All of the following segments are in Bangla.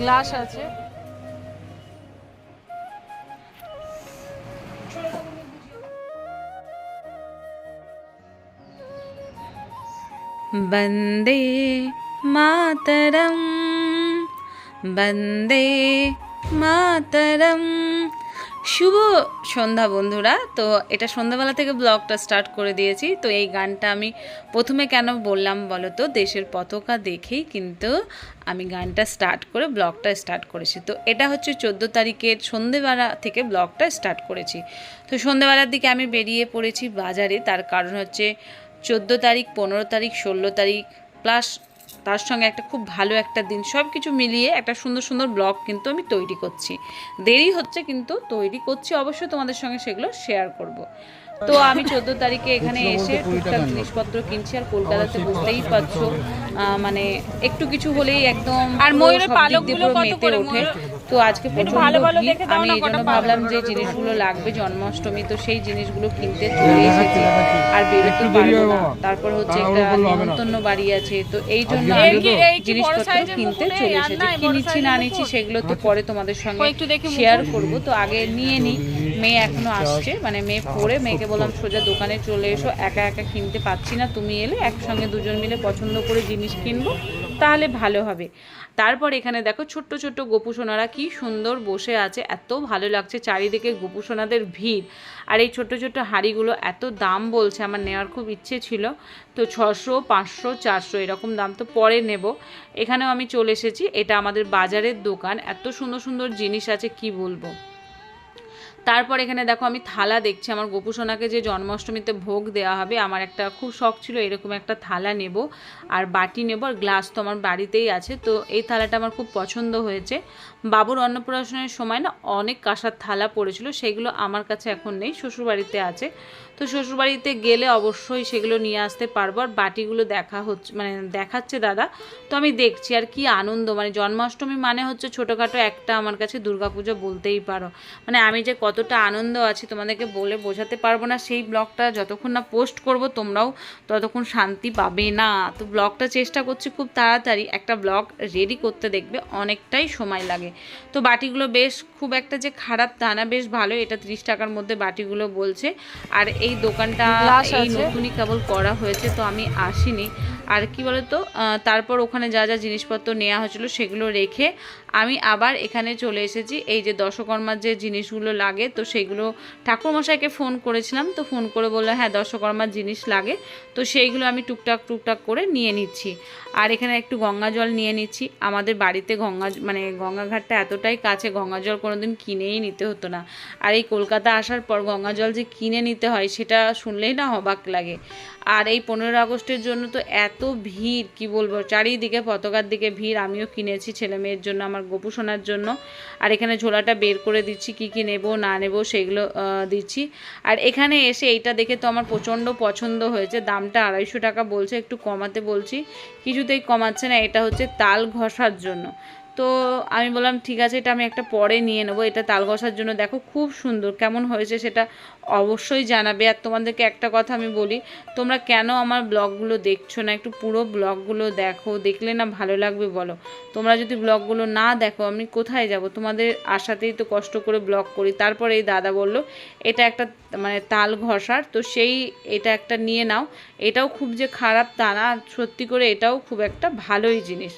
গ্লাস আছে। বন্দে মাতরম বন্দে মাতরম শুভ সন্ধ্যা বন্ধুরা। তো এটা সন্ধ্যাবেলা থেকে ব্লগটা স্টার্ট করে দিয়েছি। তো এই গানটা আমি প্রথমে কেন বললাম বলো তো দেশের পতাকা দেখেই কিন্তু আমি গানটা স্টার্ট করে ব্লগটা স্টার্ট করেছি। তো এটা হচ্ছে চোদ্দ তারিখের সন্ধেবেলা থেকে ব্লগটা স্টার্ট করেছি। তো সন্ধেবেলার দিকে আমি বেরিয়ে পড়েছি বাজারে। তার কারণ হচ্ছে চোদ্দ তারিখ, পনেরো তারিখ, ষোলো তারিখ প্লাস তার সঙ্গে একটা খুব ভালো একটা দিন সব কিছু মিলিয়ে একটা সুন্দর সুন্দর ব্লগ কিন্তু আমি তৈরি করছি। দেরি হচ্ছে কিন্তু তৈরি করছি অবশ্যই তোমাদের সঙ্গে সেগুলো শেয়ার করব। তো আমি চোদ্দ তারিখে এখানে এসে টুকটাক জিনিসপত্র কিনছি আর কলকাতাতে বুঝতেই পারছ আহ, মানে একটু কিছু হলেই একদম আর ময়ূরের পালকগুলো দিয়ে কত মেতে করে? ওঠে। ময়ূর? তো আজকে প্রচণ্ড ভালো ভালো দেখে দাও আমি না এই জন্য ভাবলাম যে জিনিসগুলো লাগবে জন্মাষ্টমী তো সেই জিনিসগুলো কিনতে চলে এসেছি। আর বেরোতে পারব না। তারপর হচ্ছে একটা নিমন্ত্রণ বাড়ি আছে তো এই জন্য আমি জিনিসপত্র কিনতে চলে এসেছি। কি নিচ্ছি না নিচ্ছি সেগুলো তো পরে তোমাদের সঙ্গে। শেয়ার করব। তো আগে নিয়ে নিই মেয়ে এখনও আসছে মানে মেয়ে পড়ে, মেয়েকে বললাম সোজা দোকানে চলে এসো, একা একা কিনতে পাচ্ছি না, তুমি এলে একসঙ্গে দুজন মিলে পছন্দ করে জিনিস কিনবো, তাহলে ভালো হবে। তারপর এখানে দেখো ছোট্ট ছোট্ট গোপুসোনারা কী সুন্দর বসে আছে, এত ভালো লাগছে চারিদিকে গোপুসোনাদের ভিড়। আর এই ছোট্ট ছোট্ট হাঁড়িগুলো এত দাম বলছে, আমার নেওয়ার খুব ইচ্ছে ছিল। তো ছশো, পাঁচশো, চারশো এরকম দাম, তো পরে নেব। এখানেও আমি চলে এসেছি, এটা আমাদের বাজারের দোকান, এত সুন্দর সুন্দর জিনিস আছে, কি বলব? তারপর এখানে দেখো আমি থালা দেখছি। আমার গোপুসোনাকে যে জন্মাষ্টমীতে ভোগ দেওয়া হবে, আমার একটা খুব শখ ছিল এরকম একটা থালা নেব আর বাটি নেব আর গ্লাস তো আমার বাড়িতেই আছে। তো এই থালাটা আমার খুব পছন্দ হয়েছে। বাবুর অন্নপ্রাশনের সময় না অনেক কাঁসার থালা পড়েছিল, সেগুলো আমার কাছে এখন নেই, শ্বশুরবাড়িতে আছে। তো শ্বশুরবাড়িতে গেলে অবশ্যই সেগুলো নিয়ে আসতে পারব। আর বাটিগুলো দেখা হচ্ছে মানে দেখাচ্ছে দাদা। তো আমি দেখছি আর কি আনন্দ মানে জন্মাষ্টমী মানে হচ্ছে ছোটোখাটো একটা আমার কাছে দুর্গাপুজো বলতেই পারো। মানে আমি যে কতটা আনন্দ আছি তোমাদেরকে বলে বোঝাতে পারব না। সেই ব্লগটা যতক্ষণ না পোস্ট করব তোমরাও ততক্ষণ শান্তি পাবে না। তো ব্লগটা চেষ্টা করছি খুব তাড়াতাড়ি একটা ব্লগ রেডি করতে দেখবে, অনেকটাই সময় লাগে। তো বাটিগুলো বেশ খুব একটা যে খারাপ তা না বেশ ভালো এটা ত্রিশ টাকার মধ্যে বাটিগুলো বলছে। আর এই দোকানটা এই নতুনই কেবল করা হয়েছে তো আমি আসিনি। আর কি বলতো তারপর ওখানে যা যা জিনিসপত্র নেওয়া হয়েছিল সেগুলো রেখে আমি আবার এখানে চলে এসেছি। এই যে দশকর্মার যে জিনিসগুলো লাগে তো সেগুলো ঠাকুরমশাইকে ফোন করেছিলাম তো ফোন করে বলল হ্যাঁ দশকর্মার জিনিস লাগে। তো সেইগুলো আমি টুকটাক টুকটাক করে নিয়ে নিচ্ছি। আর এখানে একটু গঙ্গা জল নিয়ে নিচ্ছি। আমাদের বাড়িতে গঙ্গা মানে গঙ্গাঘাটটা এতটাই কাছে, গঙ্গা জল কোনোদিন কিনেই নিতে হতো না। আর এই কলকাতা আসার পর গঙ্গা জল যে কিনে নিতে হয়, সেটা শুনলেই না অবাক লাগে। আর এই পনেরো আগস্টের জন্য তো এত ভিড়, কি বলব? চারিদিকে, পতাকার দিকে ভিড়, আমিও কিনেছি ছেলে মেয়ের জন্য, আমার গোপু সোনার জন্য। আর এখানে ঝোলাটা বের করে দিচ্ছি, কি কি নেব, না নেব, সেগুলো দিচ্ছি। আর এখানে এসে এইটা দেখে তো আমার প্রচণ্ড পছন্দ হয়েছে। দামটা আড়াইশো টাকা বলছে, একটু কমাতে বলছি। কিছুতেই কমাচ্ছে না, এটা হচ্ছে তাল ঘষার জন্য। তো আমি বললাম, ঠিক আছে, এটা আমি একটা পরে নিয়ে নেব। এটা তাল ঘষার জন্য দেখো খুব সুন্দর। কেমন হয়েছে সেটা অবশ্যই জানাবে। আর তোমাদেরকে একটা কথা আমি বলি, তোমরা কেন আমার ব্লগগুলো দেখছ না? একটু পুরো ব্লগগুলো দেখো। দেখলে না ভালো লাগবে বলো। তোমরা যদি ব্লগগুলো না দেখো, আমি কোথায় যাব? তোমাদের আশাতেই তো কষ্ট করে ব্লগ করি। তারপরে এই দাদা বলল, এটা একটা মানে তাল ঘষার, তো সেই এটা একটা নিয়ে নাও। এটাও খুব যে খারাপ তা না। সত্যি করে এটাও খুব একটা ভালোই জিনিস।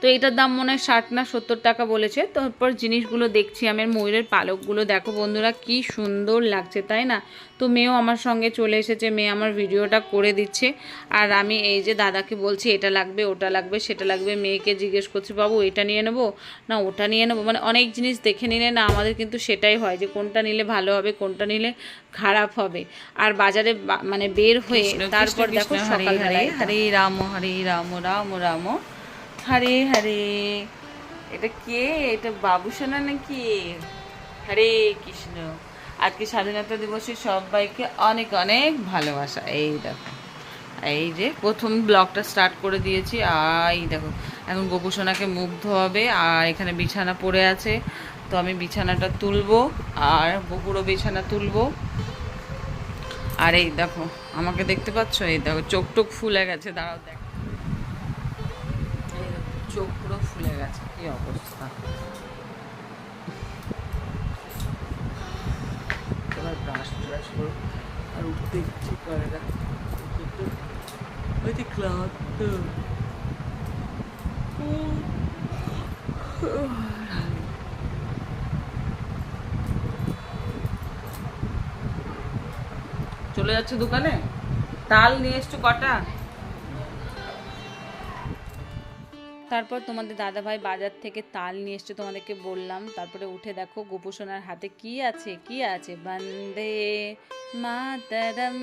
তো এটার দাম মনে হয় ষাট না সত্তর টাকা বলেছে। তারপর জিনিসগুলো দেখছি আমার ময়ূরের পালকগুলো। দেখো বন্ধুরা কি সুন্দর লাগছে তাই না? তো মেয়েও আমার সঙ্গে চলে এসেছে মেয়ে আমার ভিডিওটা করে দিচ্ছে। আর আমি এই যে দাদাকে বলছি এটা লাগবে ওটা লাগবে সেটা লাগবে মেয়েকে জিজ্ঞেস করছি বাবু এটা নিয়ে নেব? না ওটা নিয়ে নেব। মানে অনেক জিনিস দেখে নিলে না আমাদের কিন্তু সেটাই হয় যে কোনটা নিলে ভালো হবে কোনটা নিলে খারাপ হবে। আর বাজারে মানে বের হয়ে তারপর দেখো সকালবেলায় হরে রাম হরে রাম রাম রাম। হরে হরে। এটা কে? এটা বাবুসোনা নাকি? হরে কৃষ্ণ। আজকে স্বাধীনতা দিবসে সবাইকে অনেক অনেক ভালোবাসা। এই দেখো এই যে প্রথম ব্লগটা স্টার্ট করে দিয়েছি। আর এই দেখো এখন গোপুসোনাকে মুগ্ধ হবে আর এখানে বিছানা পড়ে আছে। তো আমি বিছানাটা তুলবো আর গোপুরও বিছানা তুলবো। আর এই দেখো আমাকে দেখতে পাচ্ছ? এই দেখো চোখ টোক ফুলে গেছে দাঁড়াও দেখো, চোখ পুরো ফুলে গেছে। কি অবস্থা? এবার ব্রাশ ট্রাশ করো আর উঠতে ইচ্ছে করে না। যে ক্লান্ত। চলে যাচ্ছে দোকানে? তাল নিয়ে এসছো কটা? তারপর তোমাদের দাদাভাই বাজার থেকে তাল নিয়ে এসছে, তোমাদেরকে বললাম। তারপরে উঠে দেখো গোপোষণার হাতে কি আছে কি আছে? বন্দে মাতারম।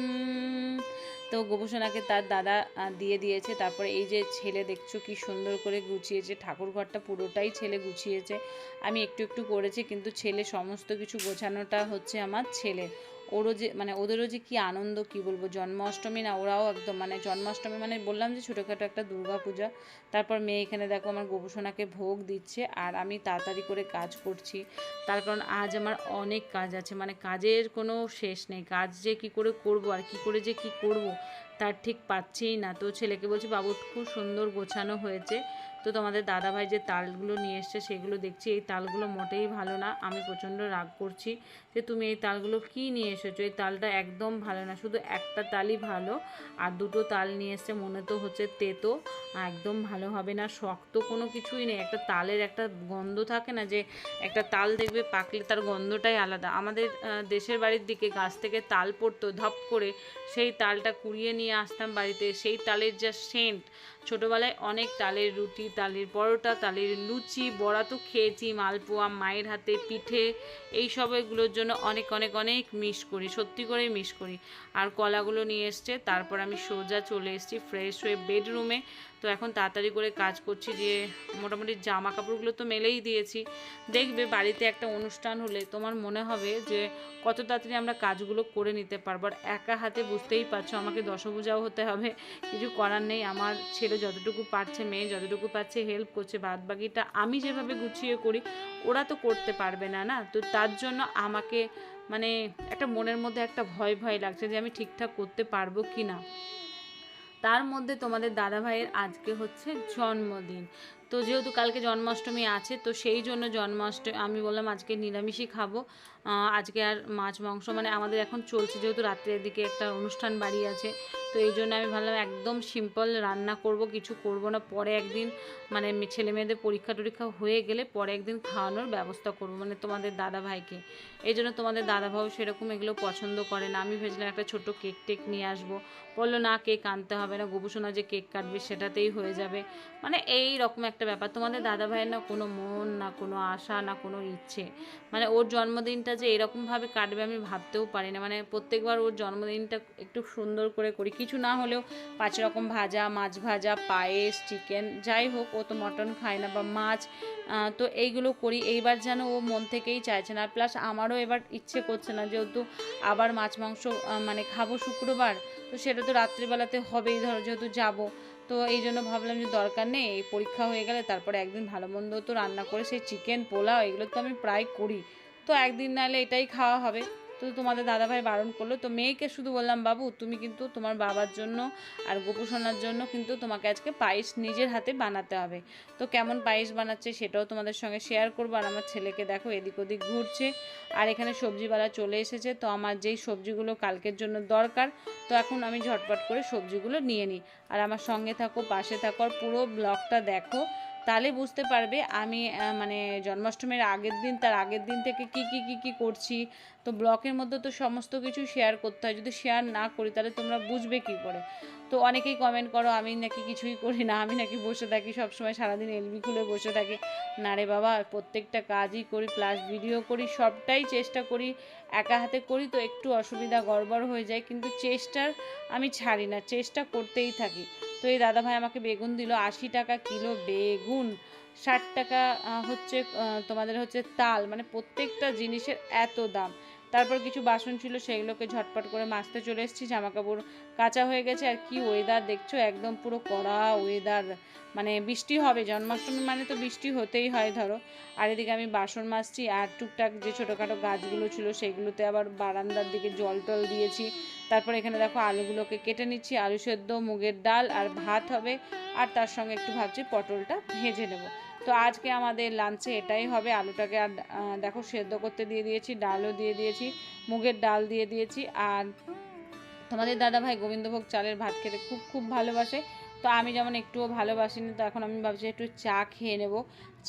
তো গোপোষণাকে তার দাদা দিয়ে দিয়েছে। তারপরে এই যে ছেলে দেখছ কি সুন্দর করে গুছিয়েছে, ঠাকুর ঘরটা পুরোটাই ছেলে গুছিয়েছে। আমি একটু একটু করেছি, কিন্তু ছেলে সমস্ত কিছু গোছানোটা হচ্ছে আমার ছেলে ওরও যে মানে ওদেরও যে কি আনন্দ, কি বলব, জন্মাষ্টমী না, ওরাও একদম মানে জন্মাষ্টমী মানে বললাম যে ছোটোখাটো একটা দুর্গা পূজা তারপর মেয়ে এখানে দেখো আমার গোপসোনাকে ভোগ দিচ্ছে আর আমি তাড়াতাড়ি করে কাজ করছি। তার কারণ আজ আমার অনেক কাজ আছে মানে কাজের কোনো শেষ নেই। কাজ যে কি করে করব আর কি করে যে কি করব, তার ঠিক পাচ্ছেই না। তো ছেলেকে বলছি, বাবু, খুব সুন্দর গোছানো হয়েছে। তো তোমাদের দাদাভাই যে তালগুলো নিয়ে এসছে, সেগুলো দেখছি। এই তালগুলো মোটেই ভালো না। আমি প্রচণ্ড রাগ করছি যে তুমি এই তালগুলো কি নিয়ে এসেছ? এই তালটা একদম ভালো না। শুধু একটা তালই ভালো, আর দুটো তাল নিয়ে এসছে। মনে তো হচ্ছে তেতো, একদম ভালো হবে না। শক্ত কোনো কিছুই নেই। একটা তালের একটা গন্ধ থাকে না যে, একটা তাল দেখবে পাকলে তার গন্ধটাই আলাদা। আমাদের দেশের বাড়ির দিকে গাছ থেকে তাল পড়তো ধপ করে। সেই তালটা কুড়িয়ে নিয়ে আসতাম বাড়িতে। সেই তালের যা সেন্ট ছোটোবেলায় অনেক তালের রুটি, তালের পরোটা, তালের লুচি, বড়া তো খেয়েছি মালপোয়া মায়ের হাতে পিঠে, এই সবগুলোর জন্য অনেক অনেক অনেক মিস করি, সত্যি করে মিস করি। আর কলাগুলো নিয়ে এসছে, তারপর আমি সোজা চলে এসেছি ফ্রেশ হয়ে বেডরুমে তো এখন তাড়াতাড়ি করে কাজ করছি যে মোটামুটি জামা কাপড়গুলো তো মেলেই দিয়েছি। দেখবে বাড়িতে একটা অনুষ্ঠান হলে তোমার মনে হবে যে কত তাড়াতাড়ি আমরা কাজগুলো করে নিতে পারব। আর একা হাতে বুঝতেই পারছ, আমাকে দশভূজাও হতে হবে। কিছু করার নেই, আমার ছেলে যতটুকু পারছে, মেয়ে যতটুকু পারছে হেল্প করছে বাদ বাকিটা আমি যেভাবে গুছিয়ে করি, ওরা তো করতে পারবে না না? তো তার জন্য আমাকে মানে একটা মনের মধ্যে একটা ভয় ভয় লাগছে যে আমি ঠিকঠাক করতে পারব কি না তার মধ্যে তোমাদের দাদা ভাইয়ের আজকে হচ্ছে জন্মদিন। তো যেহেতু কালকে জন্মাষ্টমী আছে, তো সেই জন্য জন্মাষ্টমী, আমি বললাম আজকে নিরামিষই খাব। আজকে আর মাছ, মাংস মানে আমাদের এখন চলছে, যেহেতু রাত্রের দিকে একটা অনুষ্ঠান বাড়ি আছে তো এই জন্য আমি ভাবলাম একদম সিম্পল রান্না করব, কিছু করব না। পরে একদিন মানে ছেলে মেয়েদের পরীক্ষা টরীক্ষা হয়ে গেলে পরে একদিন খাওয়ানোর ব্যবস্থা করব মানে তোমাদের দাদা ভাইকে। এই জন্য তোমাদের দাদা ভাইও সেরকম এগুলো পছন্দ করে না। আমি ভেবেছিলাম একটা ছোট কেক টেক নিয়ে আসব। বলল, না কেক আনতে হবে না। গোপুসোনা যে কেক কাটবে সেটাতেই হয়ে যাবে। মানে এই রকম একটা ব্যাপার। তোমাদের দাদা ভাইয়ের না কোনো মন, না কোনো আশা, না কোনো ইচ্ছে। মানে ওর জন্মদিনটা যে এরকমভাবে কাটবে আমি ভাবতেও পারি না মানে প্রত্যেকবার ওর জন্মদিনটা একটু সুন্দর করে করি। কিছু না হলেও পাঁচ রকম ভাজা, মাছ ভাজা, পায়েস চিকেন যাই হোক, ও তো মটন খায় না বা মাছ তো এইগুলো করি। এইবার যেন ও মন থেকেই চাইছে না। প্লাস আমারও এবার ইচ্ছে করছে না, যেহেতু আবার মাছ মাংস মানে খাব শুক্রবার, তো সেটা তো রাত্রিবেলাতে হবেই, ধরো যেহেতু যাব। তো এই জন্য ভাবলাম যে দরকার নেই, এই পরীক্ষা হয়ে গেলে তারপরে একদিন ভালো মন্দ তো রান্না করে, সেই চিকেন পোলাও, এগুলো তো আমি প্রায় করি। তো একদিন নাহলে এটাই খাওয়া হবে। তো তোমাদের দাদাভাই বারণ করল। তো মেয়েকে শুধু বললাম, বাবু, তুমি কিন্তু তোমার বাবার জন্য আর গোপুসোনার জন্য কিন্তু তোমাকে আজকে পায়েস নিজের হাতে বানাতে হবে। তো কেমন পায়েস বানাচ্ছে সেটাও তোমাদের সঙ্গে শেয়ার করব। আর আমার ছেলেকে দেখো, এদিক ওদিক ঘুরছে। আর এখানে সবজিওয়ালা চলে এসেছে। তো আমার যেই সবজিগুলো কালকের জন্য দরকার, তো এখন আমি ঝটপট করে সবজিগুলো নিয়ে নিই। আর আমার সঙ্গে থাকো, পাশে থাকো, আর পুরো ব্লগটা দেখো। তাহলে বুঝতে পারবে আমি মানে জন্মাষ্টমীর আগের দিন, তার আগের দিন থেকে কি কি কি কি করছি। তো ব্লকের মধ্যে তো সমস্ত কিছু শেয়ার করতে হয়। যদি শেয়ার না করি, তাহলে তোমরা বুঝবে কি করে? তো অনেকেই কমেন্ট করো, আমি নাকি কিছুই করি না, আমি নাকি বসে থাকি, সবসময় সারাদিন এলবি খুলে বসে থাকি। না রে বাবা, প্রত্যেকটা কাজই করি প্লাস ভিডিও করি, সবটাই চেষ্টা করি, একা হাতে করি তো একটু অসুবিধা গড়বড় হয়ে যায়। কিন্তু চেষ্টার আমি ছাড়ি না, চেষ্টা করতেই থাকি। তো এই দাদাভাই আমাকে বেগুন দিল, আশি টাকা কিলো বেগুন, ষাট টাকা হচ্ছে তোমাদের হচ্ছে তাল মানে প্রত্যেকটা জিনিসের এত দাম। তারপর কিছু বাসন ছিল, সেগুলোকে ঝটপট করে মাজতে চলে এসেছি। জামা কাপড় কাঁচা হয়ে গেছে, আর কি ওয়েদার দেখছ? একদম পুরো কড়া ওয়েদার মানে বৃষ্টি হবে, জন্মাষ্টমী মানে তো বৃষ্টি হতেই হয়, ধরো। আর এদিকে আমি বাসন মাজছি, আর টুকটাক যে ছোটোখাটো গাছগুলো ছিল, সেগুলোতে আবার বারান্দার দিকে জল টল দিয়েছি। তারপর এখানে দেখো আলুগুলোকে কেটে নিচ্ছি, আলু সেদ্ধ, মুগের ডাল, আর ভাত হবে। আর তার সঙ্গে একটু ভাবছি পটলটা ভেজে নেব। তো আজকে আমাদের লাঞ্চে এটাই হবে। আলুটাকে আর দেখো সেদ্ধ করতে দিয়ে দিয়েছি, ডালও দিয়ে দিয়েছি, মুগের ডাল দিয়ে দিয়েছি আর তোমাদের দাদা ভাই গোবিন্দভোগ চালের ভাত খেতে খুব খুব ভালোবাসে। তো আমি যেমন একটুও ভালোবাসিনি, তো এখন আমি ভাবছি একটু চা খেয়ে নেব।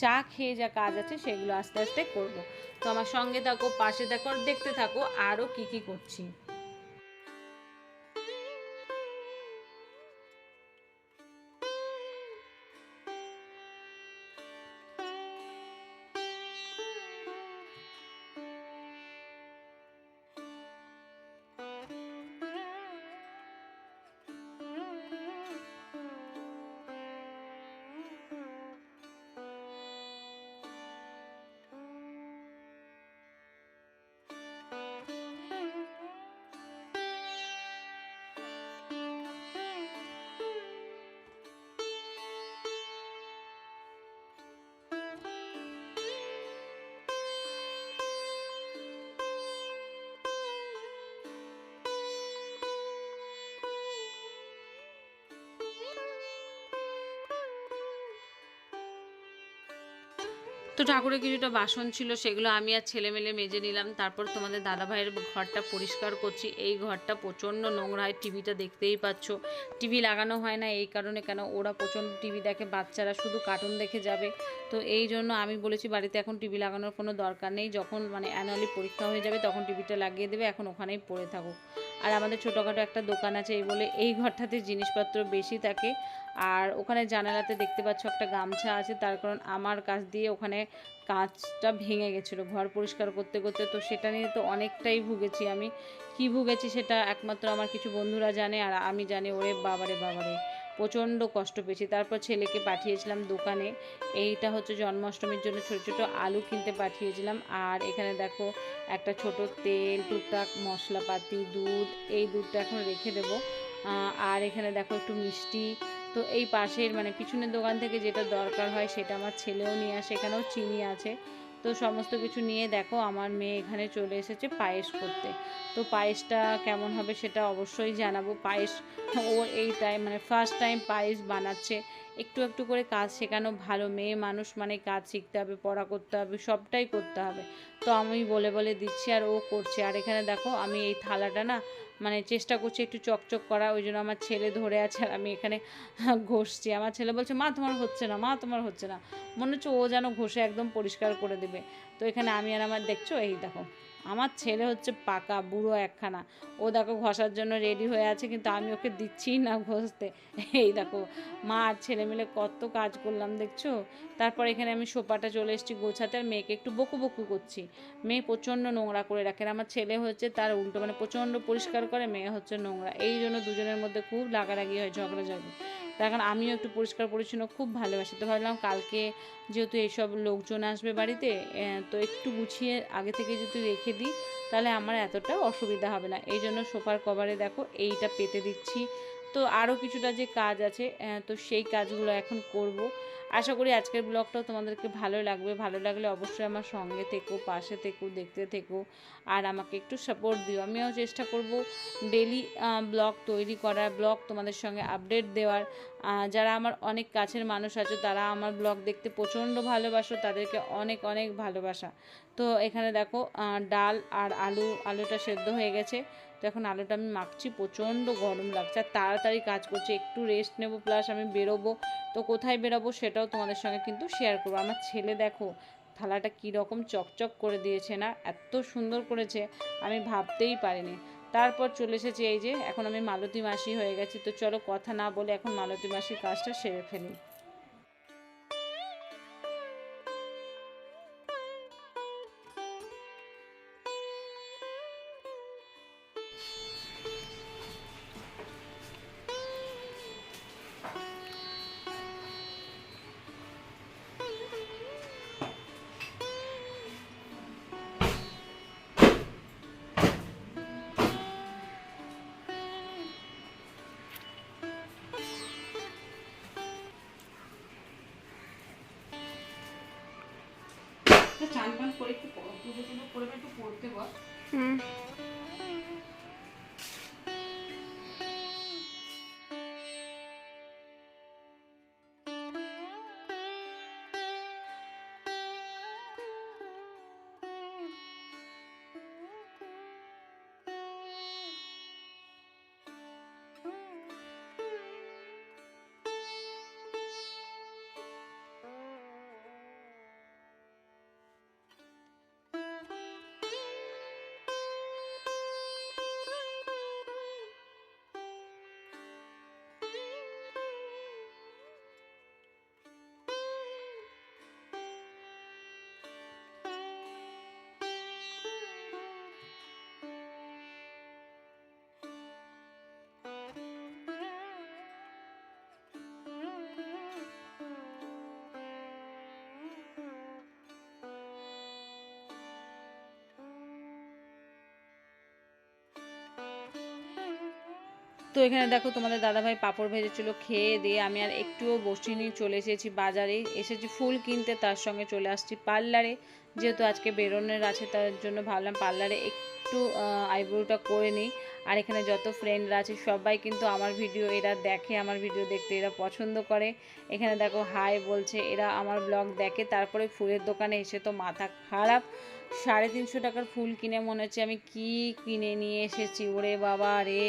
চা খেয়ে যা কাজ আছে সেগুলো আস্তে আস্তে করব। তো আমার সঙ্গে থাকো, পাশে থাকো আর দেখতে থাকো আরও কী কী করছি। তো ঠাকুরের কিছুটা বাসন ছিল, সেগুলো আমি আর ছেলে মেলে মেজে নিলাম। তারপর তোমাদের দাদা ভাইয়ের ঘরটা পরিষ্কার করছি। এই ঘরটা প্রচণ্ড নোংরা হয়, টিভিটা দেখতেই পাচ্ছ। টিভি লাগানো হয় না, এই কারণে কেন? ওরা প্রচণ্ড টিভি দেখে, বাচ্চারা শুধু কার্টুন দেখে যাবে। তো এই জন্য আমি বলেছি, বাড়িতে এখন টিভি লাগানোর কোনো দরকার নেই। যখন মানে অ্যানুয়ালি পরীক্ষা হয়ে যাবে, তখন টিভিটা লাগিয়ে দেবে, এখন ওখানেই পড়ে থাকুক আর আমাদের ছোটোখাটো একটা দোকান আছে, এই বলে এই ঘরটাতে জিনিসপত্র বেশি থাকে। আর ওখানে জানালাতে দেখতে পাচ্ছ একটা গামছা আছে, তার কারণ আমার কাছ দিয়ে ওখানে কাঁচটা ভেঙে গেছিল ঘর পরিষ্কার করতে করতে। তো সেটা নিয়ে তো অনেকটাই ভুগেছি আমি। কি ভুগেছি সেটা একমাত্র আমার কিছু বন্ধুরা জানে আর আমি জানি, ওরে বাবারে বাবারে। প্রচণ্ড কষ্ট পেয়েছি। তারপর ছেলেকে পাঠিয়েছিলাম দোকানে। এইটা হচ্ছে জন্মাষ্টমীর জন্য ছোটো ছোটো আলু কিনতে পাঠিয়েছিলাম। আর এখানে দেখো একটা ছোট তেল, টুকটাক মশলাপাতি, দুধ, এই দুধটা এখন রেখে দেবো। আর এখানে দেখো একটু মিষ্টি। তো এই পাশের মানে পিছনের দোকান থেকে যেটা দরকার হয় সেটা আমার ছেলেও নিয়ে আসে, এখানেও চিনি আছে। তো সমস্ত কিছু নিয়ে দেখো, আমার মেয়ে এখানে চলে এসেছে পায়েস করতে। তো পায়েসটা কেমন হবে সেটা অবশ্যই জানাব। পায়েস ও এই টাইম মানে ফার্স্ট টাইম পায়েস বানাচ্ছে। একটু একটু করে কাজ শেখানো ভালো, মেয়ে মানুষ মানে কাজ শিখতে হবে, পড়া করতে হবে, সবটাই করতে হবে। তো আমি বলে বলে দিচ্ছি আর ও করছে। আর এখানে দেখো আমি এই থালাটা না মানে চেষ্টা করছি একটু চকচক করা, ওই জন্য আমার ছেলে ধরে আছে আর আমি এখানে ঘষছি। আমার ছেলে বলছে, মা, তোমার হচ্ছে না, মা, তোমার হচ্ছে না। মনে হচ্ছে ও যেন ঘষে একদম পরিষ্কার করে দেবে। তো এখানে আমি আর আমার, দেখছ? এই দেখো আমার ছেলে হচ্ছে পাকা, বুড়ো একখানা। ও দেখো ঘষার জন্য রেডি হয়ে আছে, কিন্তু আমি ওকে দিচ্ছি না ঘষতে। এই দেখো, মা আর ছেলে মিলে কত কাজ করলাম, দেখছ? তারপর এখানে আমি সোফাটা চলে এসেছি গোছাতে, আর মেয়েকে একটু বকু বকু করছি। মেয়ে প্রচণ্ড নোংরা করে রাখে আমার ছেলে হচ্ছে তার উল্টো মানে প্রচণ্ড পরিষ্কার করে, মেয়ে হচ্ছে নোংরা। এই জন্য দুজনের মধ্যে খুব লাগালাগি হয় ঝগড়াঝগড়ি তার কারণ আমিও একটু পরিষ্কার পরিচ্ছন্ন, খুব ভালোবাসি। তো ভাবলাম কালকে যেহেতু এইসব লোকজন আসবে বাড়িতে তো একটু গুছিয়ে আগে থেকে যদি রেখে দিই, তাহলে আমার এতটা অসুবিধা হবে না। এই জন্য সোফার কভারে দেখো এইটা পেতে দিচ্ছি। তো আরও কিছুটা যে কাজ আছে তো সেই কাজগুলো এখন করব। আশা করি আজকের ব্লগটাও তোমাদেরকে ভালো লাগবে। ভালো লাগলে অবশ্যই আমার সঙ্গে থেকো, পাশে থেকো, দেখতে থেকো আর আমাকে একটু সাপোর্ট দিও। আমিও চেষ্টা করব ডেলি ব্লগ তৈরি করার, ব্লগ তোমাদের সঙ্গে আপডেট দেওয়ার। যারা আমার অনেক কাছের মানুষ আছে, তারা আমার ব্লগ দেখতে প্রচণ্ড ভালোবাসো, তাদেরকে অনেক অনেক ভালোবাসা। তো এখানে দেখো ডাল আর আলু, আলুটা সেদ্ধ হয়ে গেছে। তো এখন আলুটা আমি মাখছি প্রচণ্ড গরম লাগছে। আর তাড়াতাড়ি কাজ করছি, একটু রেস্ট নেব প্লাস আমি বেরোবো। তো কোথায় বেরোবো সেটাও তোমাদের সঙ্গে কিন্তু শেয়ার করব। আমার ছেলে দেখো, থালাটা কীরকম চকচক করে দিয়েছে না, এত সুন্দর করেছে, আমি ভাবতেই পারিনি। তারপর চলে এসেছি এই যে, এখন আমি মালতী মাসি হয়ে গেছি। তো চলো কথা না বলে এখন মালতী মাসির কাজটা সেরে ফেলি। চান টান করে একটু পুজো টুজো করে একটু পড়তে বল। হুম। তো এখানে দেখো তোমাদের দাদাভাই পাঁপড় ভেজেছিল, খেয়ে দিয়ে আমি আর একটুও বসিনি, চলে এসেছি বাজারে। এসেছি ফুল কিনতে, তার সঙ্গে চলে আসছি পার্লারে। যেহেতু আজকে বেরোনের আছে, তার জন্য ভাবলাম পার্লারে একটু আইব্রোটা করে নিই। আর এখানে যত ফ্রেন্ডরা আছে, সবাই কিন্তু আমার ভিডিও এরা দেখে আমার ভিডিও দেখতে, এরা পছন্দ করে। এখানে দেখো হাই বলছে, এরা আমার ব্লগ দেখে, তারপরে ফুলের দোকানে এসে তো মাথা খারাপ। সাড়ে তিনশো টাকার ফুল কিনে, মনে হচ্ছে আমি কি কিনে নিয়ে এসেছি? ওরে বাবা রে,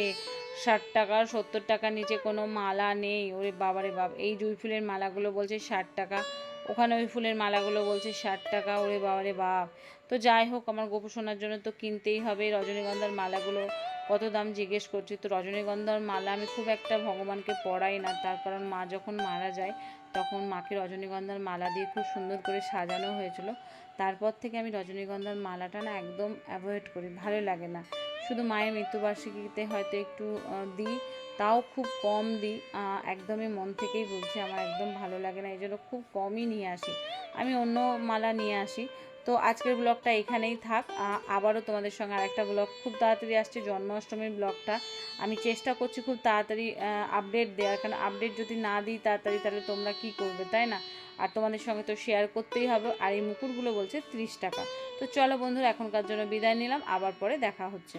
ষাট টাকা, সত্তর টাকার নিচে কোনো মালা নেই। ওরে বাবারে বাবা, এই জুঁই ফুলের মালাগুলো বলছে ষাট টাকা। ওখানে ওই ফুলের মালাগুলো বলছে ষাট টাকা, ওরে বাবারে বাপ। তো যাই হোক, আমার গোপোষণার জন্য তো কিনতেই হবে। রজনীগন্ধার মালাগুলো কত দাম জিজ্ঞেস করছি। তো রজনীগন্ধার মালা আমি খুব একটা ভগবানকে পড়াই না, তার কারণ মা যখন মারা যায়, তখন মাকে রজনীগন্ধার মালা দিয়ে খুব সুন্দর করে সাজানো হয়েছিল। তারপর থেকে আমি রজনীগন্ধার মালাটা না একদম অ্যাভয়েড করি, ভালো লাগে না। শুধু মায়ের মৃত্যুবার্ষিকীতে হয়তো একটু দিই তাও খুব কম দিই। একদমই মন থেকেই বলছি, আমার একদম ভালো লাগে না এই জন্য খুব কমই নিয়ে আসি। আমি অন্য মালা নিয়ে আসি। তো আজকের ব্লগটা এখানেই থাক। আবারও তোমাদের সঙ্গে আরেকটা ব্লগ, খুব তাড়াতাড়ি আসছে জন্মাষ্টমীর ব্লগটা। আমি চেষ্টা করছি খুব তাড়াতাড়ি আপডেট দেওয়ার, কারণ আপডেট যদি না দিই তাড়াতাড়ি, তাহলে তোমরা কি করবে, তাই না? আর তোমাদের সঙ্গে তো শেয়ার করতেই হবে, আর এই মুকুটগুলো বলছে ত্রিশ টাকা। তো চলো বন্ধুরা, এখনকার জন্য বিদায় নিলাম, আবার পরে দেখা হচ্ছে।